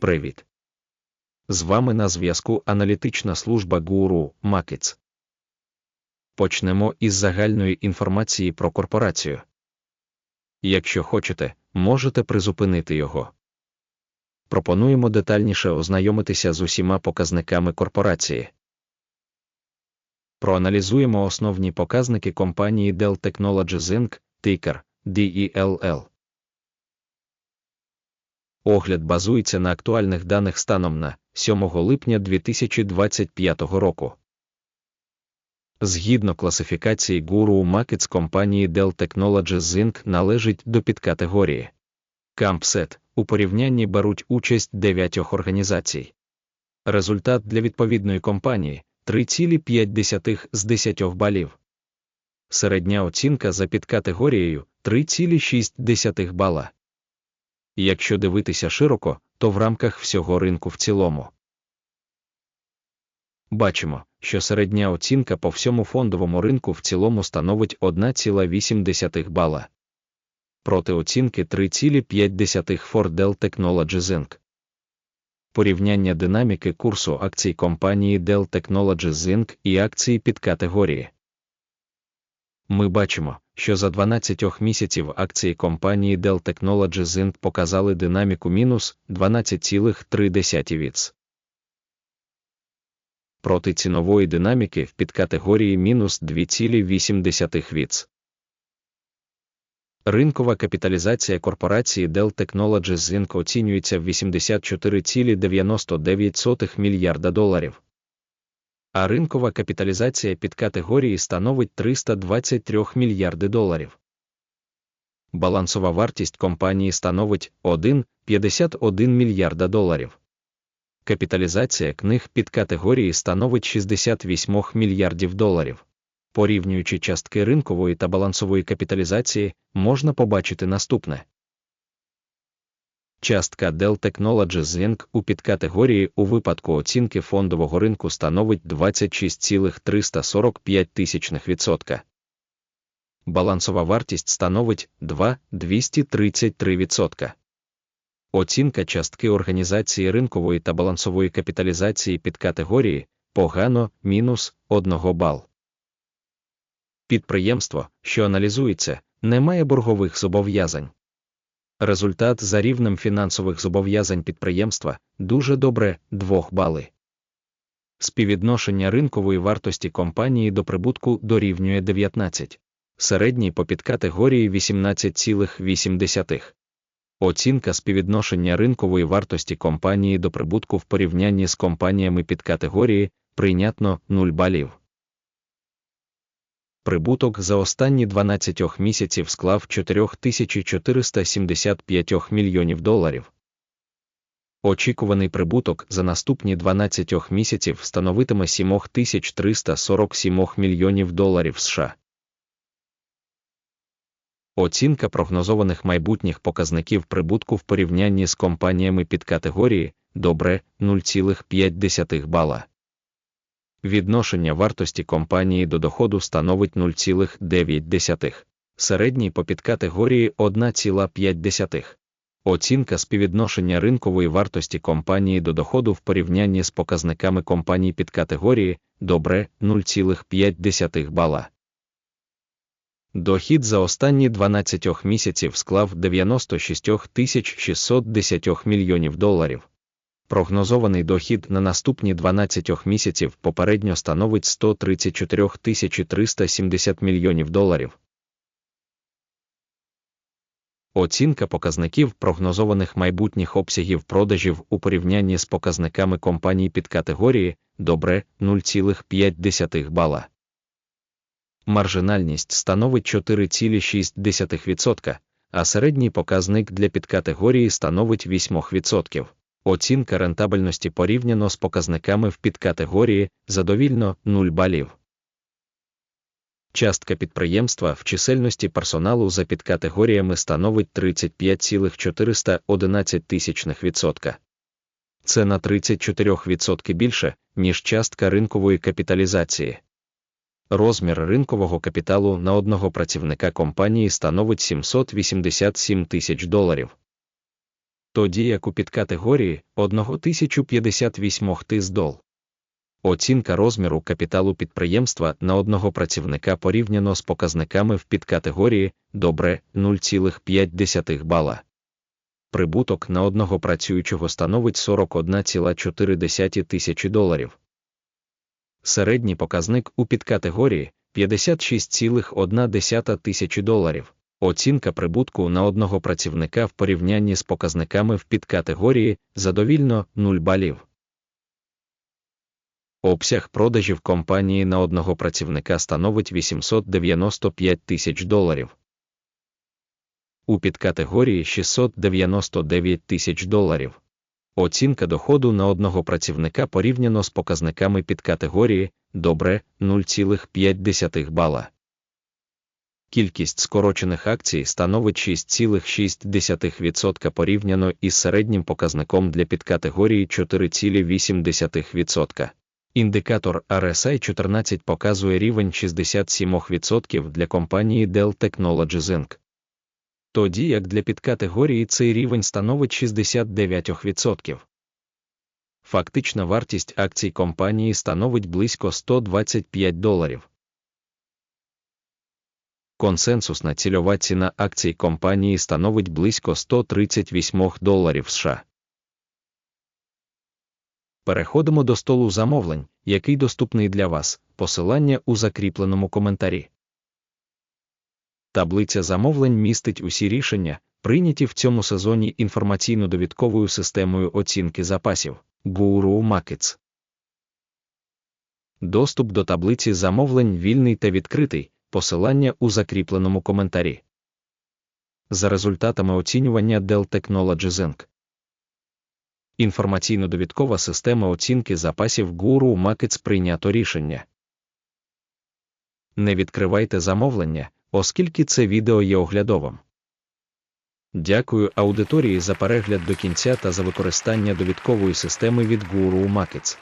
Привіт. З вами на зв'язку аналітична служба Guru Markets. Почнемо із загальної інформації про корпорацію. Якщо хочете, можете призупинити його. Пропонуємо детальніше ознайомитися з усіма показниками корпорації. Проаналізуємо основні показники компанії Dell Technologies Inc. тикер DELL. Огляд базується на актуальних даних станом на 7 липня 2025 року. Згідно класифікації Guru Markets компанії Dell Technologies Inc. належить до підкатегорії CampSet. У порівнянні беруть участь 9 організацій. Результат для відповідної компанії 3,5 з 10 балів. Середня оцінка за підкатегорією 3,6 бала. Якщо дивитися широко, то в рамках всього ринку в цілому. Бачимо, що середня оцінка по всьому фондовому ринку в цілому становить 1,8 бала. Проти оцінки 3,5 for Dell Technologies Inc. Порівняння динаміки курсу акцій компанії Dell Technologies Inc. і акції під категорії. Ми бачимо, що за 12 місяців акції компанії Dell Technologies Inc. показали динаміку мінус 12,3 віц. Проти цінової динаміки в підкатегорії мінус 2,8 віц. Ринкова капіталізація корпорації Dell Technologies Inc. оцінюється в 84,99 мільярда доларів. А ринкова капіталізація під категорії становить 323 мільярди доларів. Балансова вартість компанії становить 1,51 мільярда доларів. Капіталізація книг під категорії становить 68 мільярдів доларів. Порівнюючи частки ринкової та балансової капіталізації, можна побачити наступне. Частка Dell Technologies Inc. у підкатегорії у випадку оцінки фондового ринку становить 26,345%. Балансова вартість становить 2,233%. Оцінка частки організації ринкової та балансової капіталізації підкатегорії погано мінус 1 бал. Підприємство, що аналізується, не має боргових зобов'язань. Результат за рівнем фінансових зобов'язань підприємства дуже добре 2 бали. Співвідношення ринкової вартості компанії до прибутку дорівнює 19, середній по підкатегорії 18,8. Оцінка співвідношення ринкової вартості компанії до прибутку в порівнянні з компаніями підкатегорії прийнятно 0 балів прибуток за останні 12 місяців склав 4475 мільйонів доларів. Очікуваний прибуток за наступні 12 місяців становитиме 7347 мільйонів доларів США. Оцінка прогнозованих майбутніх показників прибутку в порівнянні з компаніями під категорії добре 0,5 бала. Відношення вартості компанії до доходу становить 0,9, середній по підкатегорії 1,5. Оцінка співвідношення ринкової вартості компанії до доходу в порівнянні з показниками компаній підкатегорії добре 0,5 бала. Дохід за останні 12 місяців склав 96 610 мільйонів доларів. Прогнозований дохід на наступні 12 місяців попередньо становить 134 370 мільйонів доларів. Оцінка показників прогнозованих майбутніх обсягів продажів у порівнянні з показниками компаній під категорії добре 0,5 бала. Маржинальність становить 4,6%, а середній показник для підкатегорії становить 8%. Оцінка рентабельності порівняно з показниками в підкатегорії задовільно 0 балів. Частка підприємства в чисельності персоналу за підкатегоріями становить 35,411%. Це на 34% більше, ніж частка ринкової капіталізації. Розмір ринкового капіталу на одного працівника компанії становить 787 тисяч доларів тоді як у підкатегорії 1058 тиздол. Оцінка розміру капіталу підприємства на одного працівника порівняно з показниками в підкатегорії добре 0,5 бала. Прибуток на одного працюючого становить 41,4 тисячі доларів. Середній показник у підкатегорії 56,1 тисячі доларів. Оцінка прибутку на одного працівника в порівнянні з показниками в підкатегорії задовільно 0 балів. Обсяг продажів компанії на одного працівника становить 895 тисяч доларів. У підкатегорії 699 тисяч доларів. Оцінка доходу на одного працівника порівняно з показниками підкатегорії добре 0,5 бала. Кількість скорочених акцій становить 6,6% порівняно із середнім показником для підкатегорії 4,8%. Індикатор RSI 14 показує рівень 67% для компанії Dell Technologies Inc. Тоді як для підкатегорії цей рівень становить 69%. Фактична вартість акцій компанії становить близько 125 доларів. Консенсусна цільова ціна акцій компанії становить близько 138 доларів США. Переходимо до столу замовлень, який доступний для вас. Посилання у закріпленому коментарі. Таблиця замовлень містить усі рішення, прийняті в цьому сезоні інформаційно-довідковою системою оцінки запасів Guru Markets. Доступ до таблиці замовлень вільний та відкритий. Посилання у закріпленому коментарі. За результатами оцінювання Dell Technologies Inc. Інформаційно-довідкова система оцінки запасів Guru Markets прийнято рішення. Не відкривайте замовлення, оскільки це відео є оглядовим. Дякую аудиторії за перегляд до кінця та за використання довідкової системи від Guru Markets.